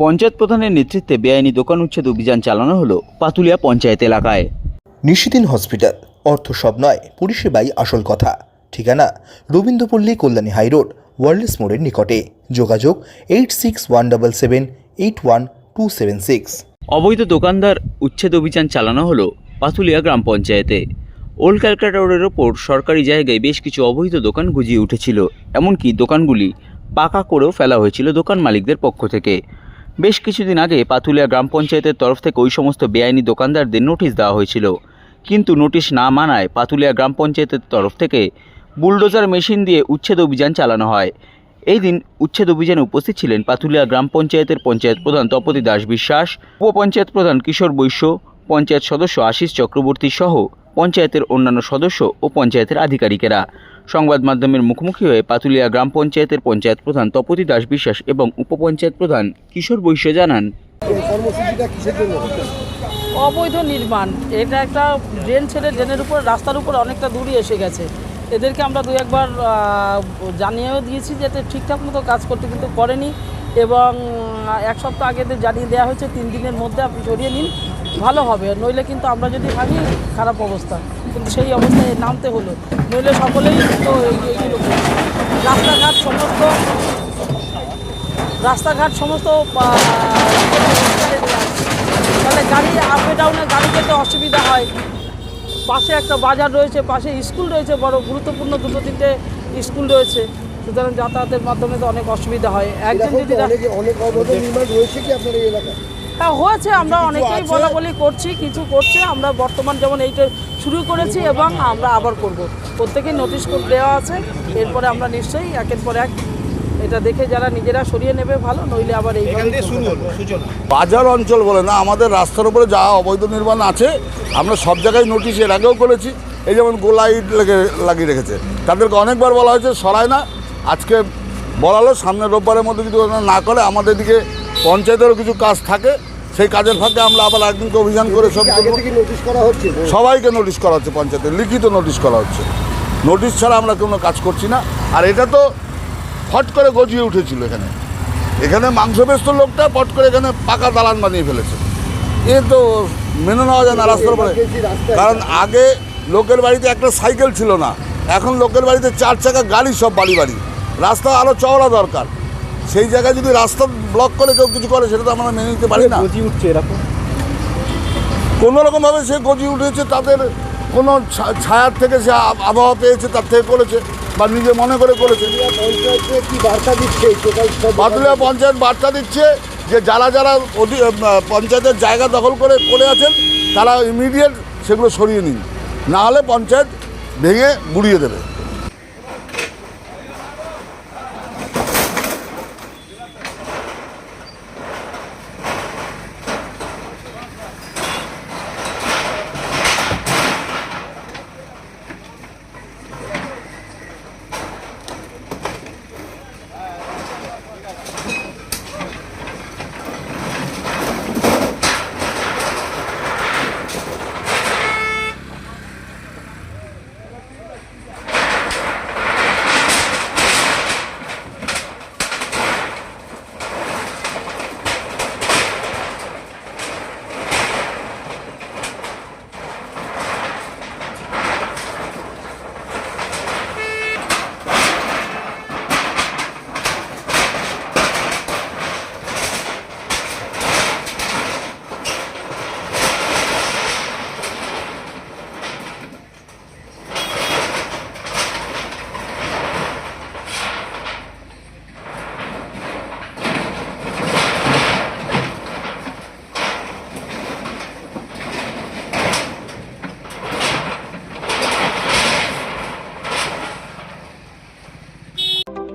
পঞ্চায়েত প্রধানের নেতৃত্বে বেআইনি দোকান উচ্ছেদ অভিযান চালানো হলো পাতুলিয়া পঞ্চায়েত এলাকায়। নিশিদিন হসপিটাল অর্থ সব নয় পরিষেবাই আসল কথা। ঠিকানা রবীন্দ্রপল্লী কল্যাণী হাইরোড ওয়ার্ল্ডস মোড়ের নিকটে। যোগাযোগ eight six one double seven eight one two seven six. অবৈধ দোকানদার উচ্ছেদ অভিযান চালানো হলো পাতুলিয়া গ্রাম পঞ্চায়েতে। ওল্ড ক্যালকাটা রোডের ওপর সরকারি জায়গায় বেশ কিছু অবৈধ দোকান গুজিয়ে উঠেছিল। এমনকি দোকানগুলি পাকা করেও ফেলা হয়েছিল দোকান মালিকদের পক্ষ থেকে। বেশ কিছুদিন আগে পাতুলিয়া গ্রাম পঞ্চায়েতের তরফ থেকে ওই সমস্ত বেআইনি দোকানদারদের নোটিশ দেওয়া হয়েছিল। কিন্তু নোটিশ না মানায় পাতুলিয়া গ্রাম পঞ্চায়েতের তরফ থেকে বুলডোজার মেশিন দিয়ে উচ্ছেদ অভিযান চালানো হয়। এই দিন উচ্ছেদ অভিযানে উপস্থিত ছিলেন পাতুলিয়া গ্রাম পঞ্চায়েতের পঞ্চায়েত প্রধান তপতি দাস বিশ্বাস, উপপঞ্চায়েত প্রধান কিশোর বৈশ্য, পঞ্চায়েত সদস্য আশিস চক্রবর্তী সহ পঞ্চায়েতের অন্যান্য সদস্য ও পঞ্চায়েতের আধিকারিকেরা। সংবাদ মাধ্যমের মুখোমুখি হয়ে পাতুলিয়া গ্রাম পঞ্চায়েতের পঞ্চায়েত প্রধান তপতি দাস বিশ্বাস এবং উপপঞ্চায়েত প্রধান কিশোর বৈশ্য জানান। অবৈধ নির্মাণ। এটা একটা ড্রেন ছেড়ে ড্রেনের উপর রাস্তার উপর অনেকটা দূরই এসে গেছে। এদেরকে আমরা দু একবার জানিয়েও দিয়েছি যাতে ঠিকঠাক মতো কাজ করতে কিন্তু করেনি এবং এক সপ্তাহ আগে জানিয়ে দেওয়া হয়েছে তিন দিনের মধ্যে আপনি সরিয়ে নিন। ভালো হবে নইলে কিন্তু আমরা যদি ভাঙি খারাপ অবস্থা। কিন্তু সেই অবস্থায় নামতে হলো। নইলে সকলেই তো। রাস্তাঘাট সমস্ত রাস্তাঘাট সমস্ত তাহলে গাড়ি আপে ডাউনে গাড়ি যেতে অসুবিধা হয়। পাশে একটা বাজার রয়েছে পাশে স্কুল রয়েছে বড় গুরুত্বপূর্ণ দুটো তিনটে স্কুল রয়েছে। সুতরাং যাতায়াতের মাধ্যমে তো অনেক অসুবিধা হয়। একজন যদি অনেক অবৈধ নির্মাণ রয়েছে কি আপনার এই এলাকায়? হ্যাঁ হয়েছে আমরা অনেকেই? বলা বলি করছি কিছু করছে। আমরা বর্তমান যেমন এইটা শুরু করেছি এবং আমরা আবার করব। প্রত্যেকেই নোটিশ করে দেওয়া আছে এরপরে আমরা নিশ্চয়ই একের পর এক এটা দেখে যারা নিজেরা সরিয়ে নেবে ভালো নইলে আবার এই বাজার অঞ্চল বলে না আমাদের রাস্তার উপরে যা অবৈধ নির্মাণ আছে আমরা সব জায়গায় নোটিশ এর আগেও করেছি। এই যেমন গোলা ইট লেগে লাগিয়ে রেখেছে। তাদেরকে অনেকবার বলা হয়েছে সরায় না। আজকে বলালো সামনের রোববারের মধ্যে যদি না করে আমাদের দিকে পঞ্চায়েতেরও কিছু কাজ থাকে। সেই কাজের ফাঁকে আমরা আবার একদিনকে অভিযান করে সব সবাইকে নোটিশ করা হচ্ছে পঞ্চায়েতে। লিখিত নোটিশ করা হচ্ছে। নোটিশ ছাড়া আমরা কোনো কাজ করছি না। আর এটা তো ফট করে গজিয়ে উঠেছিল এখানে। এখানে মাংস ব্যস্ত লোকটা ফট করে এখানে পাকা দালান বানিয়ে ফেলেছে। এ তো মেনে নেওয়া যায় না রাস্তার উপরে। রাস্তায়- কারণ আগে লোকের বাড়িতে একটা সাইকেল ছিল না। এখন লোকের বাড়িতে চার চাকা গাড়ি সব বাড়ি বাড়ি। রাস্তা আরও চওড়া দরকার। সেই জায়গায় যদি রাস্তা ব্লক করে কেউ কিছু করে সেটা তো আমরা মেনে নিতে পারি না। উঠছে এরকম। কোনো রকমভাবে সে গজি উঠেছে তাদের কোনো ছায়ার থেকে সে আব- আবহাওয়া পেয়েছে তার থেকে করেছে বা নিজে মনে করে করেছে। কি বার্তা দিচ্ছে? টোটাল বাদুলিয়া পঞ্চায়েত বার্তা দিচ্ছে যে যারা যারা অধি- পঞ্চায়েতের জায়গা দখল করে করে আছেন তারা ইমিডিয়েট সেগুলো সরিয়ে নিন। না হলে পঞ্চায়েত ভেঙে গুড়িয়ে দেবে।